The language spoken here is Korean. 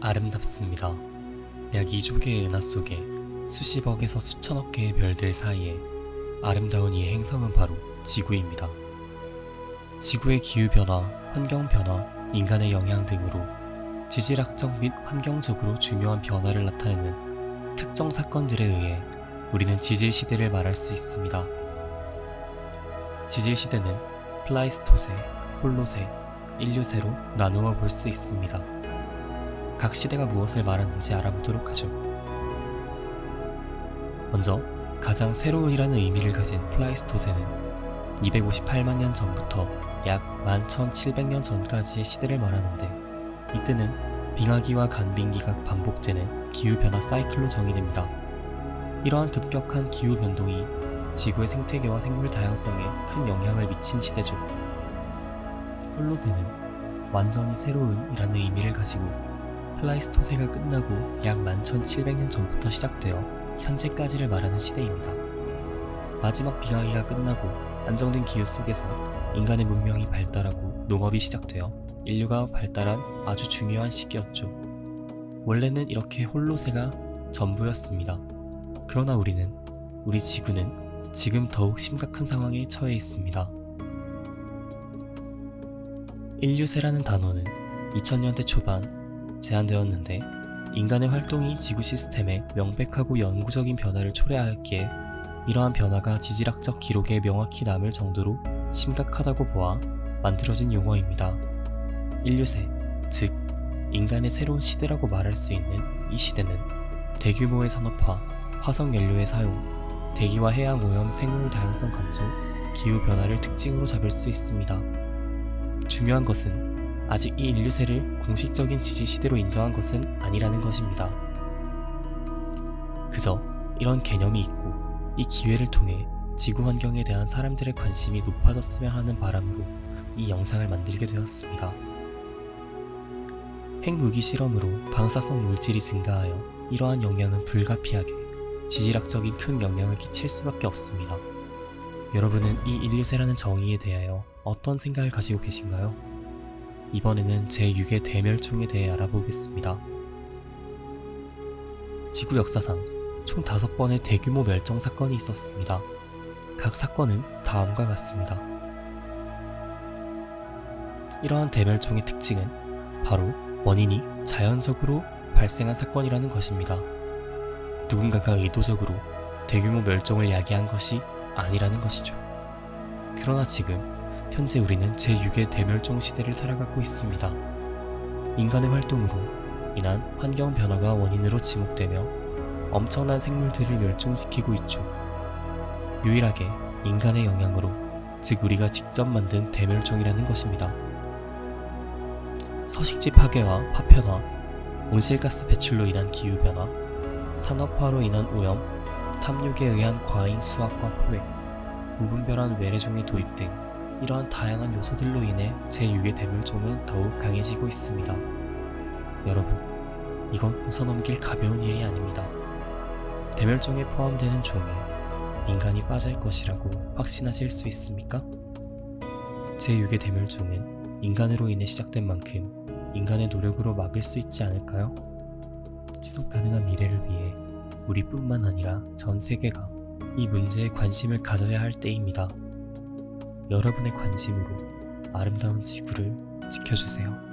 아름답습니다. 약 2조 개의 은하 속에 수십억에서 수천억 개의 별들 사이에 아름다운 이 행성은 바로 지구입니다. 지구의 기후변화, 환경변화, 인간의 영향 등으로 지질학적 및 환경적으로 중요한 변화를 나타내는 특정 사건들에 의해 우리는 지질 시대를 말할 수 있습니다. 지질 시대는 플라이스토세, 홀로세, 인류세로 나누어 볼 수 있습니다. 각 시대가 무엇을 말하는지 알아보도록 하죠. 먼저 가장 새로운이라는 의미를 가진 플라이스토세는 258만 년 전부터 약 11,700년 전까지의 시대를 말하는데 이때는 빙하기와 간빙기가 반복되는 기후변화 사이클로 정의됩니다. 이러한 급격한 기후변동이 지구의 생태계와 생물 다양성에 큰 영향을 미친 시대죠. 홀로세는 완전히 새로운이라는 의미를 가지고 플라이스토세가 끝나고 약 11,700년 전부터 시작되어 현재까지를 말하는 시대입니다. 마지막 빙하기가 끝나고 안정된 기후 속에서 인간의 문명이 발달하고 농업이 시작되어 인류가 발달한 아주 중요한 시기였죠. 원래는 이렇게 홀로세가 전부였습니다. 그러나 우리는, 우리 지구는 지금 더욱 심각한 상황에 처해 있습니다. 인류세라는 단어는 2000년대 초반 제안되었는데 인간의 활동이 지구 시스템에 명백하고 영구적인 변화를 초래하였기에 이러한 변화가 지질학적 기록에 명확히 남을 정도로 심각하다고 보아 만들어진 용어입니다. 인류세, 즉 인간의 새로운 시대라고 말할 수 있는 이 시대는 대규모의 산업화, 화석 연료의 사용, 대기와 해양 오염 생물 다양성 감소, 기후 변화를 특징으로 잡을 수 있습니다. 중요한 것은 아직 이 인류세를 공식적인 지지 시대로 인정한 것은 아니라는 것입니다. 그저 이런 개념이 있고 이 기회를 통해 지구 환경에 대한 사람들의 관심이 높아졌으면 하는 바람으로 이 영상을 만들게 되었습니다. 핵무기 실험으로 방사성 물질이 증가하여 이러한 영향은 불가피하게 지질학적인 큰 영향을 끼칠 수밖에 없습니다. 여러분은 이 인류세라는 정의에 대하여 어떤 생각을 가지고 계신가요? 이번에는 제6의 대멸종에 대해 알아보겠습니다. 지구 역사상 총 5번의 대규모 멸종 사건이 있었습니다. 각 사건은 다음과 같습니다. 이러한 대멸종의 특징은 바로 원인이 자연적으로 발생한 사건이라는 것입니다. 누군가가 의도적으로 대규모 멸종을 야기한 것이 아니라는 것이죠. 그러나 지금 현재 우리는 제6의 대멸종 시대를 살아가고 있습니다. 인간의 활동으로 인한 환경 변화가 원인으로 지목되며 엄청난 생물들을 멸종시키고 있죠. 유일하게 인간의 영향으로, 즉 우리가 직접 만든 대멸종이라는 것입니다. 서식지 파괴와 파편화, 온실가스 배출로 인한 기후변화, 산업화로 인한 오염, 탐욕에 의한 과잉 수확과 포획, 무분별한 외래종의 도입 등 이러한 다양한 요소들로 인해 제6의 대멸종은 더욱 강해지고 있습니다. 여러분, 이건 웃어넘길 가벼운 일이 아닙니다. 대멸종에 포함되는 종에 인간이 빠질 것이라고 확신하실 수 있습니까? 제6의 대멸종은 인간으로 인해 시작된 만큼 인간의 노력으로 막을 수 있지 않을까요? 지속 가능한 미래를 위해 우리뿐만 아니라 전 세계가 이 문제에 관심을 가져야 할 때입니다. 여러분의 관심으로 아름다운 지구를 지켜주세요.